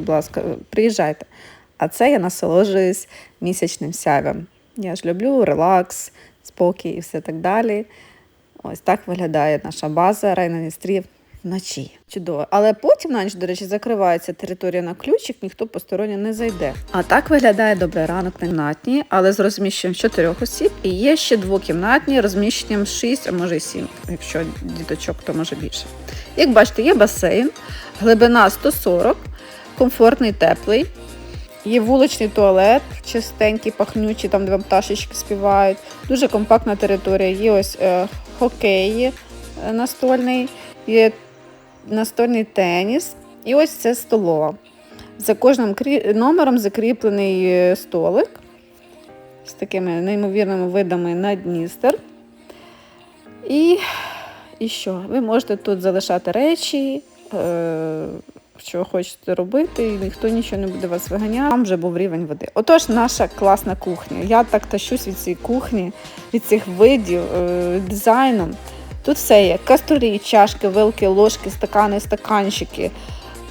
будь ласка, приїжджайте. А це я насолоджуюсь місячним сяйвом. Я ж люблю релакс, спокій і все так далі. Ось так виглядає наша база Райнаністрів вночі. Чудово. Але потім на ніч, до речі, закривається територія на ключик, ніхто посторонній не зайде. А так виглядає добрий ранок на кімнатні, але з розміщенням чотирьох осіб. І є ще двокімнатні розміщенням 6, а може й 7, якщо діточок, то може більше. Як бачите, є басейн, глибина 140, комфортний, теплий. Є вуличний туалет, чистенький, пахнючий, там де пташечки співають. Дуже компактна територія. Є ось е, хокей е, настольний, є настольний теніс. І ось це столова. За кожним номером закріплений е, столик з такими неймовірними видами на Дністер. І, і що? Ви можете тут залишати речі, е, що хочете робити, і ніхто нічого не буде вас виганяти. Там вже був рівень води. Отож, наша класна кухня. Я так тащусь від цієї кухні, від цих видів, е, дизайном. Тут все є: каструлі, чашки, вилки, ложки, стакани, стаканчики.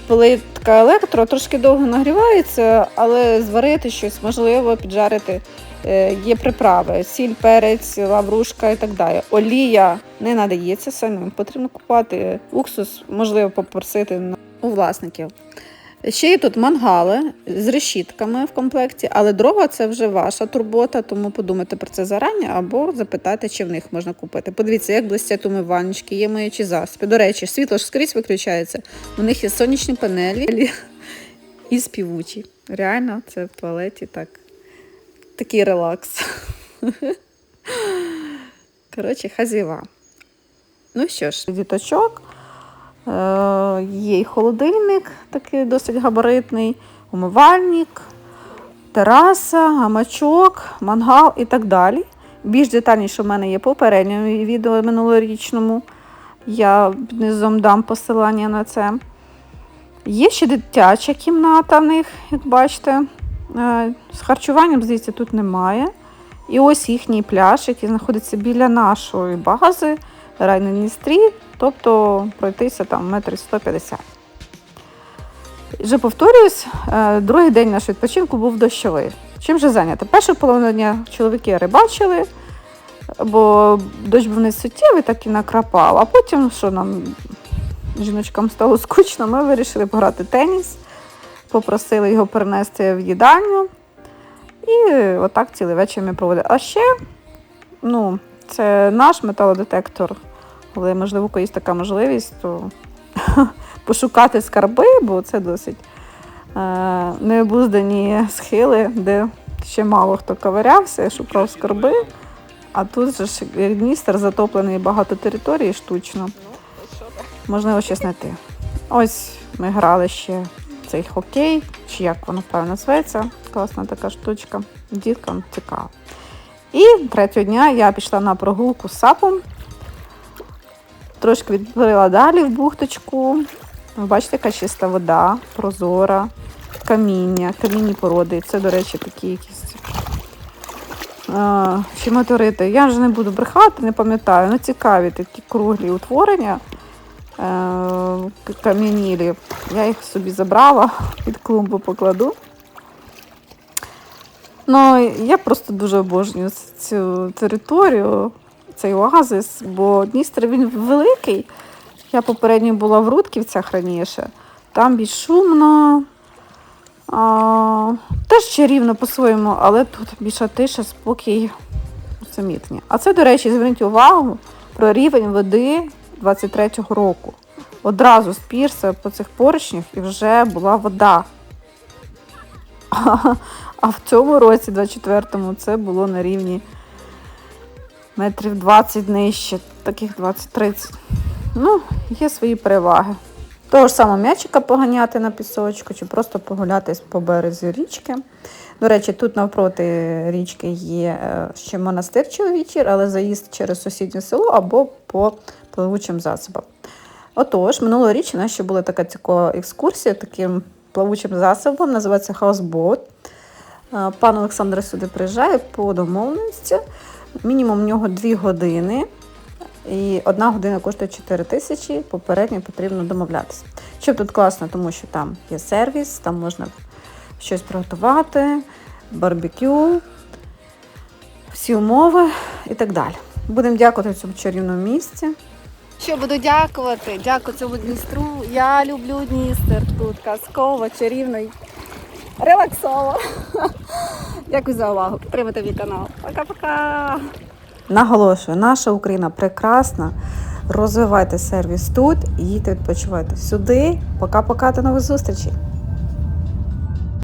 Плитка електро трошки довго нагрівається, але зварити щось можливо, піджарити. Е, Є приправи, сіль, перець, лаврушка і так далі. Олія не надається самим, потрібно купувати уксус, можливо, попросити у власників. Ще є тут мангали з решітками в комплекті, але дрова це вже ваша турбота, тому подумайте про це зарані або запитайте, чи в них можна купити. Подивіться, як блистять умивальнички, є миючі засоби. До речі, світло ж скрізь виключається. У них є сонячні панелі і співучі. Реально, це в туалеті так. Такий релакс. Коротше, хазіва. Ну що ж, діточок. Е, Є і холодильник, такий досить габаритний, умивальник, тераса, гамачок, мангал і так далі. Більш детальніше в мене є попередньому відео минулорічному. Я низом дам посилання на це. Є ще дитяча кімната в них, як бачите. Е, З харчуванням, здається, тут немає. І ось їхній пляж, який знаходиться біля нашої бази Райненістрі, тобто пройтися там метрів 150. Вже повторююсь, е, другий день нашого відпочинку був дощовий. Чим же зайнято? Першу половину дня чоловіки рибачили, бо дощ був не суттєвий, так і накрапав. А потім, що нам жіночкам стало скучно, ми вирішили пограти теніс, попросили його перенести в їдальню. І отак цілий вечір ми проводили. А ще, ну, це наш металодетектор, але можливо, у когось така можливість, то пошукати скарби, бо це досить е, необуздані схили, де ще мало хто ковирявся, шукав скарби. А тут же ж Дністер затоплений багато територій штучно. Його ще знайти. Ось ми грали ще цей хокей, чи як воно правильно називається. Класна така штучка. Діткам цікаво. І третього дня я пішла на прогулку з сапом. Трошки відплила далі в бухточку. Ви бачите, яка чиста вода, прозора, каміння, камінні породи. Це, до речі, такі якісь а, ще метеорити. Я вже не буду брехати, не пам'ятаю. Ну, цікаві такі круглі утворення е, кам'янілі. Я їх собі забрала, під клумбу покладу. Ну, я просто дуже обожнюю цю територію, цей оазис, бо Дністер він великий. Я попередньо була в Рудківцях раніше. Там більш шумно, а, теж чарівно по-своєму, але тут більша тиша, спокій, самітні. А це, до речі, зверніть увагу про рівень води 23-го року. Одразу з пірса по цих поручнях і вже була вода. А в цьому році, 24-му, це було на рівні метрів 20 нижче, таких 20-30. Ну, є свої переваги. Того ж самого м'ячика поганяти на пісочку, чи просто погулятись по березі річки. До речі, тут навпроти річки є е, ще монастир чоловічий, але заїзд через сусіднє село або по пливучим засобам. Отож, минулого річ у нас ще була така цікава екскурсія таким плавучим засобом, називається Houseboat. Пан Олександр сюди приїжджає по домовленості. Мінімум у нього 2 години І одна година коштує 4 тисячі, попередньо потрібно домовлятися. Що тут класно, тому що там є сервіс, там можна щось приготувати, барбекю, всі умови і так далі. Будемо дякувати цьому чарівному місці. Що буду дякувати? Дякую цьому Дністру. Я люблю Дністер тут казково, чарівно, і релаксово. Дякую за увагу. Підтримайте мій канал. Пока-пока. Наголошую, наша Україна прекрасна. Розвивайте сервіс тут, їдьте відпочивайте сюди. Пока-пока, до нових зустрічей.